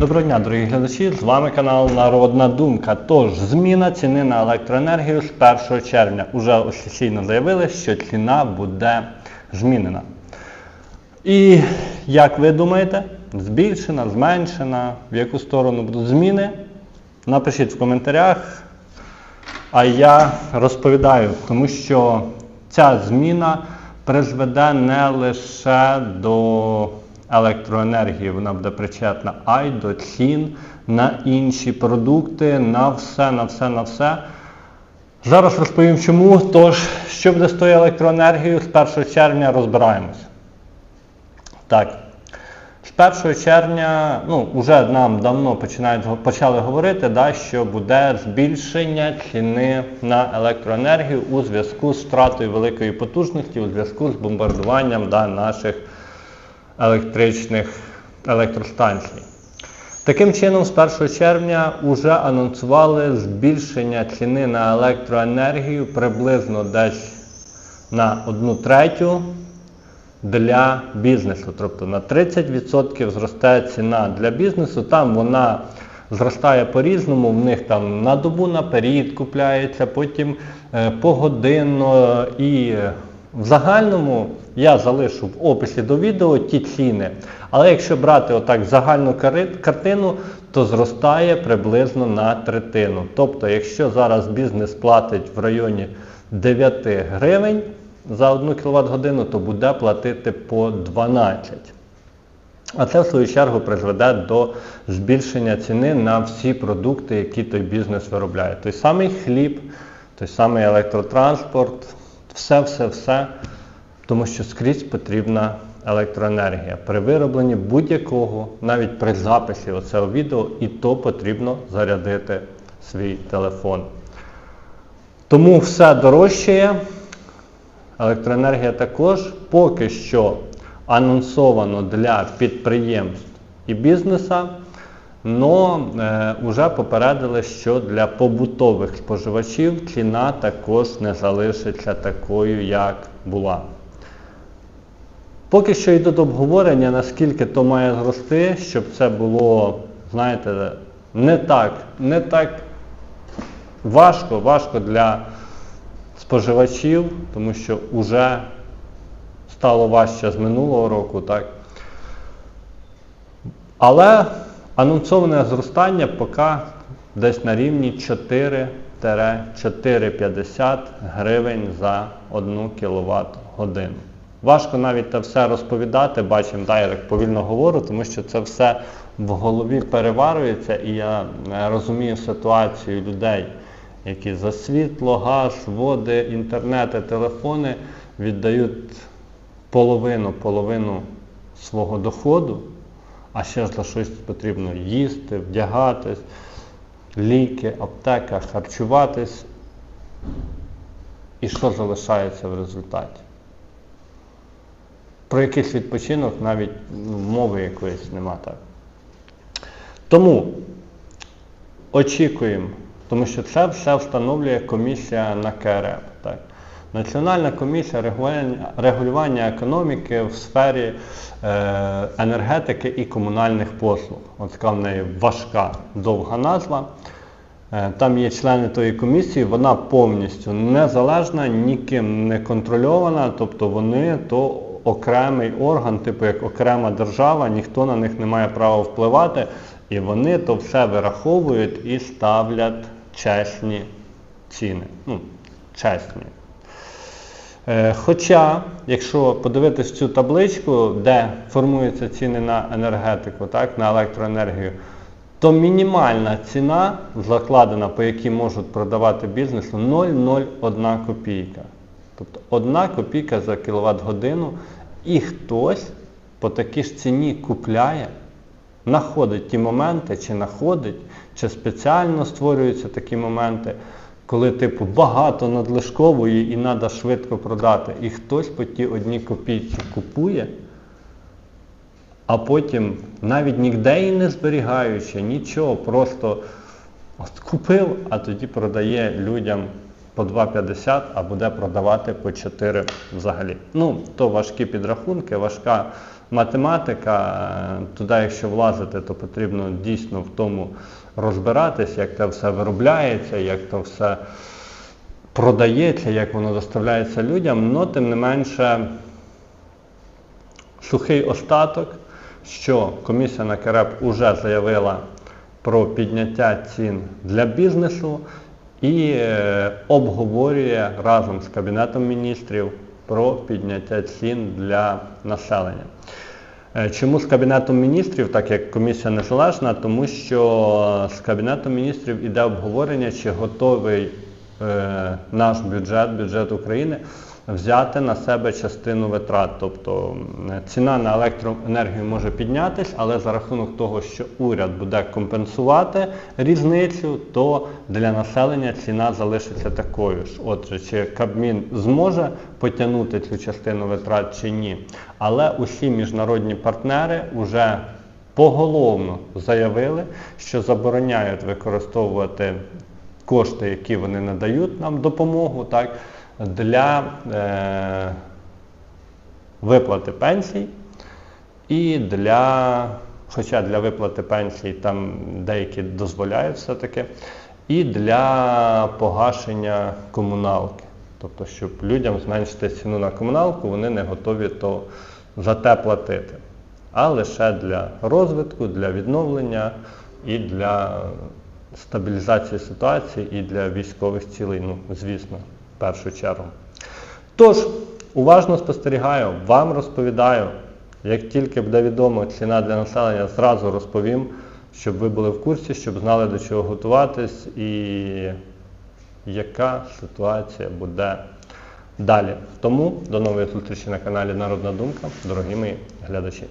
Доброго дня, дорогі глядачі! З вами канал Народна Думка. Тож, зміна ціни на електроенергію з 1 червня. Уже офіційно заявили, що ціна буде змінена. І як ви думаєте, збільшена, зменшена, в яку сторону будуть зміни? Напишіть в коментарях. А я розповідаю, тому що ця зміна призведе не лише до електроенергії, вона буде причетна, а й до цін на інші продукти, на все, на все, на все. Зараз розповім чому. Тож, що буде з тою електроенергією, з 1 червня розбираємося. Так. З 1 червня, ну, вже нам давно починають, почали говорити, да, що буде збільшення ціни на електроенергію у зв'язку з втратою великої потужності, у зв'язку з бомбардуванням да, наших електричних електростанцій. Таким чином, з 1 червня вже анонсували збільшення ціни на електроенергію приблизно десь на 1 третю для бізнесу. Тобто на 30% зростає ціна для бізнесу. Там вона зростає по-різному, в них там на добу наперед купляється, потім е, погодинно і в загальному я залишу в описі до відео ті ціни. Але якщо брати отак загальну картину, то зростає приблизно на третину. Тобто, якщо зараз бізнес платить в районі 9 гривень за 1 кВт годину, то буде платити по 12. А це в свою чергу призведе до збільшення ціни на всі продукти, які той бізнес виробляє. Той самий хліб, той самий електротранспорт, все-все-все, тому що скрізь потрібна електроенергія. При виробленні будь-якого, навіть при записі оцього відео, і то потрібно зарядити свій телефон. Тому все дорожчає. Електроенергія також поки що анонсовано для підприємств і бізнеса, але вже попередили, що для побутових споживачів ціна також не залишиться такою, як була. Поки що йдуть обговорення, наскільки то має зрости, щоб це було, знаєте, не так, не так важко, важко для споживачів, тому що вже стало важче з минулого року, так? Але анонсоване зростання поки десь на рівні 4-4,50 гривень за 1 кВт годину. Важко навіть те все розповідати, бачимо, да, я так повільно говорю, тому що це все в голові переварюється, і я е, розумію ситуацію людей, які за світло, газ, води, інтернети, телефони віддають половину, половину свого доходу, а ще за щось потрібно їсти, вдягатись, ліки, аптека, харчуватись. І що залишається в результаті? Про якийсь відпочинок навіть ну, мови якоїсь нема так. Тому очікуємо, тому що це все встановлює комісія на КРЕП. Так. Національна комісія регулювання, економіки в сфері е, енергетики і комунальних послуг. От така в неї важка довга назва. Е, Там є члени тої комісії, вона повністю незалежна, ніким не контрольована, тобто вони то окремий орган, типу як окрема держава, ніхто на них не має права впливати, і вони то все вираховують і ставлять чесні ціни. Ну, чесні. Е, Хоча, якщо подивитись цю табличку, де формуються ціни на енергетику, так, на електроенергію, то мінімальна ціна закладена, по якій можуть продавати бізнесу 0,01 копійка. Тобто 1 копійка за кіловат годину, і хтось по такій ж ціні купляє, знаходить ті моменти, чи знаходить, чи спеціально створюються такі моменти, коли типу багато надлишкової і треба швидко продати. І хтось по ті одній копійці купує, а потім навіть ніде і не зберігаючи, нічого, просто от купив, а тоді продає людям по 2,50, а буде продавати по 4 взагалі. Ну, то важкі підрахунки, важка математика. Туди, якщо влазити, то потрібно дійсно в тому розбиратись, як це все виробляється, як це все продається, як воно доставляється людям. Но тим не менше, сухий остаток, що комісія на КРЕП вже заявила про підняття цін для бізнесу і е, обговорює разом з Кабінетом міністрів про підняття цін для населення. Е, Чому з Кабінетом міністрів, так як комісія незалежна? Тому що з Кабінетом міністрів іде обговорення, чи готовий е, наш бюджет, бюджет України, взяти на себе частину витрат. Тобто ціна на електроенергію може піднятись, але за рахунок того, що уряд буде компенсувати різницю, то для населення ціна залишиться такою ж. Отже, чи Кабмін зможе потягнути цю частину витрат чи ні. Але усі міжнародні партнери вже поголовно заявили, що забороняють використовувати кошти, які вони надають нам допомогу, так, для е, виплати пенсій і для, хоча для виплати пенсій там деякі дозволяють все-таки, і для погашення комуналки. Тобто, щоб людям зменшити ціну на комуналку, вони не готові то за те платити. А лише для розвитку, для відновлення і для стабілізації ситуації і для військових цілей, ну, звісно, першу чергу. Тож, уважно спостерігаю, вам розповідаю, як тільки буде відомо ціна для населення, зразу розповім, щоб ви були в курсі, щоб знали до чого готуватись і яка ситуація буде далі. Тому до нової зустрічі на каналі Народна Думка, дорогі мої глядачі.